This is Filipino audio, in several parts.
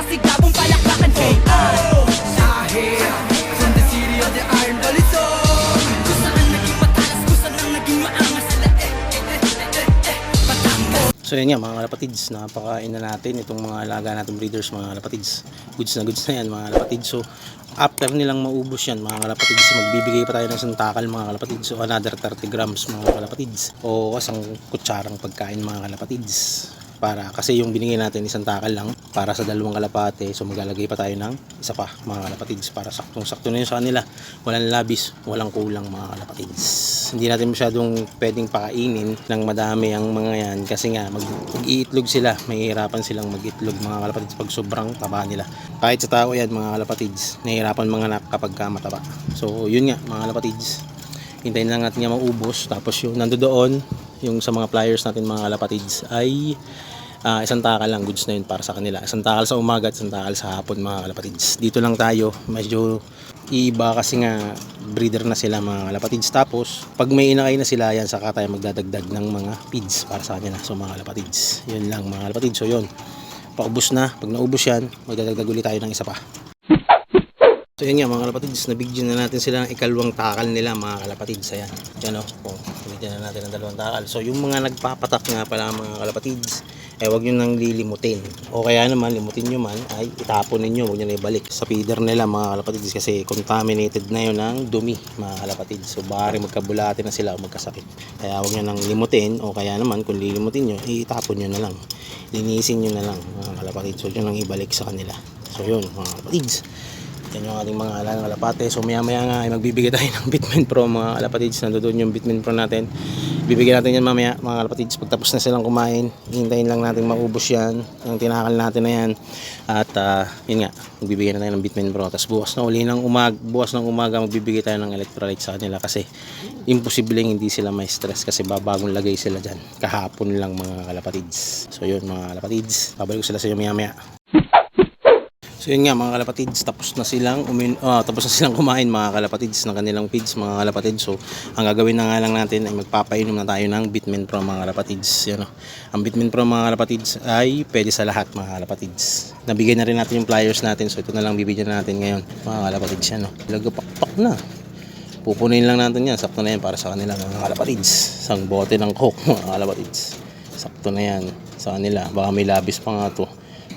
masigabong palakpakan KR Dahil From the city of the iron balisong Kung saan naging matalas, kung saan naging maangas sila eh, eh, eh, eh, eh, eh, Batangas So yun nga mga kalapatids, napakain na natin itong mga alaga natin breeders mga kalapatids. Goods na goods na yan mga kalapatids. So after nilang maubos yan mga kalapatids, magbibigay pa tayo ng isang takal mga kalapatids. So another 30 grams mga kalapatids. O isang kutsarang pagkain mga kalapatids. Para, kasi yung binigay natin isang takal lang para sa dalawang kalapate. So maglalagay pa tayo ng isa pa mga kalapatids para saktong sakto na yun sa kanila. Walang labis, walang kulang mga kalapatids. Hindi natin masyadong pwedeng pakainin ng madami ang mga yan kasi nga mag, mag-iitlog sila. Mahihirapan silang mag-itlog mga kalapatids pag sobrang taba nila. Kahit sa tao yan mga kalapatids, nahihirapan mga anak kapag ka mataba. So yun nga mga kalapatids. Hintayin lang natin nga maubos. Tapos yung nandoon, yung sa mga pliers natin mga kalapatids ay ah, isang takal lang goods na yun para sa kanila. Isang takal sa umaga at isang takal sa hapon mga kalapatids. Dito lang tayo, medyo iiba kasi nga breeder na sila mga kalapatids. Tapos pag may inakay na sila yan saka tayo magdadagdag ng mga feeds para sa kanila. So mga kalapatids, yun lang mga kalapatids. So yun, paubos na. Pag naubos yan, magdadagdag ulit tayo ng isa pa. So yun nga mga kalapatids, nabigyan na natin sila ng ikalawang takal nila mga kalapatids. Ayan, yan o. Oh, nabigyan na natin ng dalawang takal. So yung mga nagpapatak nga pala mga kalapatids, eh wag nyo nang lilimutin. O kaya naman, limutin nyo man, ay itapon ninyo, wag nyo na ibalik sa feeder nila mga kalapatids kasi contaminated na yun ng dumi mga kalapatids. So baka rin magkabulate na sila o magkasakit. Kaya wag nyo nang limutin o kaya naman kung lilimutin nyo, eh, itapon nyo na lang. Linisin nyo na lang mga kalapatids. Huwag nyo nang ibalik sa kanila. So yun mga kalapatids. Yan yung ating mga alagang kalapate. So maya maya nga ay magbibigay tayo ng Bitman Pro mga kalapatids. Nandoon yung Bitman Pro natin. Bibigyan natin yan mamaya mga kalapatids. Pagtapos na silang kumain, hintayin lang natin maubos yan. Yung tinakal natin na yan. At ah, yun nga, magbibigay na tayo ng Bitman Pro. Tapos bukas na uli ng umag, bukas ng umaga magbibigay tayo ng electrolyte sa kanila kasi imposibleng hindi sila may stress kasi babagong lagay sila dyan. Kahapon lang mga kalapatids. So yun mga kalapatids. Babalik ko sila sa inyo maya maya. So yun nga mga kalapatids, tapos na silang umin ah, tapos na silang kumain mga kalapatids ng kanilang feeds mga kalapatids. So ang gagawin na nga lang natin ay magpapainom na tayo ng Bitmin Pro mga kalapatids. Yan, oh. Ang Bitmin Pro mga kalapatids ay pwede sa lahat mga kalapatids. Nabigay na rin natin yung pliers natin so ito na lang bibigyan natin ngayon mga kalapatids yan. Oh. Lagapakpak na. Pupunin lang natin yan. Sakto na yan para sa kanila mga kalapatids. Isang bote ng coke mga kalapatids. Sakto na yan sa kanila. Baka may labis pa nga to.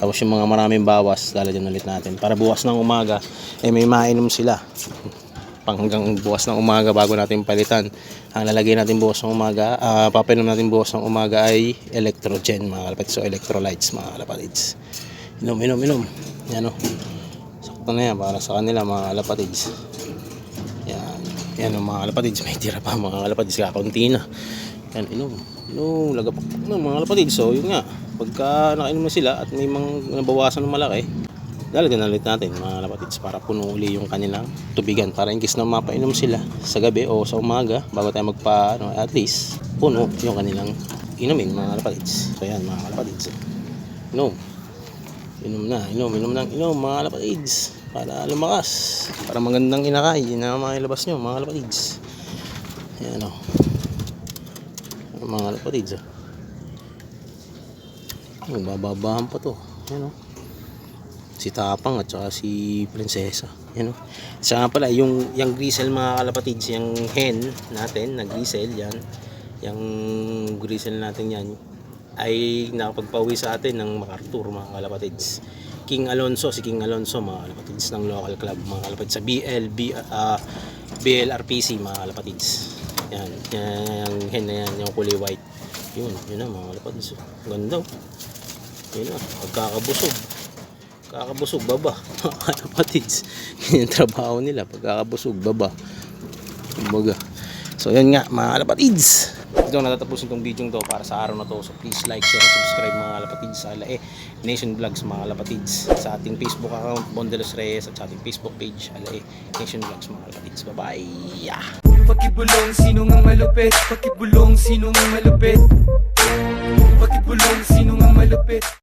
Tapos yung mga maraming bawas, lalagyan ulit natin. Para bukas ng umaga, eh may mainom sila. Pang hanggang bukas ng umaga bago natin palitan. Ang lalagay natin bukas ng umaga, ah papainom natin bukas ng umaga ay electrogen mga kalapatids. So electrolytes mga kalapatids. Inom, inom, inom. Yan o. Sakto na yan para sa kanila mga kalapatids. Yan. Yan o mga kalapatids. May tira pa mga kalapatids. Kakaunti na. Yan, inom. Inom. Lagapakpak na mga kalapatids. So yun nga. Pagka nakainom na sila at may mga nabawasan ng malaki, lalagyan na ulit natin mga kalapatids para puno uli yung kanilang tubigan. Para in case na mapainom sila sa gabi o sa umaga, bago tayo magpa, ano, at least, puno yung kanilang inumin mga kalapatids. So yan mga kalapatids. Inom. Inom na, inom, inom ng inom mga kalapatids. Para lumakas. Para magandang inakay. Na ang mga ilabas nyo mga kalapatids. Ayan o. Mga kalapatids o. Oh, bababahan pa to. Ayan o. Si Tapang at saka si Prinsesa. Ayan o. Isa nga pala, yung, yung grisel mga kalapatids, yung hen natin na grisel, yan. Yung grisel natin yan, ay nakapagpauwi sa atin ng MacArthur mga kalapatids. King Alonso, si King Alonso mga kalapatids ng local club mga kalapatids sa BL, B, ah, BLRPC mga kalapatids. Yan, yan, hen na yan, yung kulay white. Yun, yun na mga kalapatids. Ang Ganda. oh. Yun na, pagkakabusog. Pagkakabusog, baba. Mga kalapatids. Yun yung trabaho nila, pagkakabusog, baba. Kumbaga. So yun nga mga kalapatids. Ito na natatapusin tong video to para sa araw na to. So please like, share, and subscribe mga kalapatids sa Alae Nation Vlogs mga kalapatids. Sa ating Facebook account, Bondelos Reyes at sa ating Facebook page, Alae Nation Vlogs mga kalapatids. Bye-bye! Yeah. Pakibulong sino nga malupit? Pakibulong sino nga malupit? Pakibulong sino nga malupit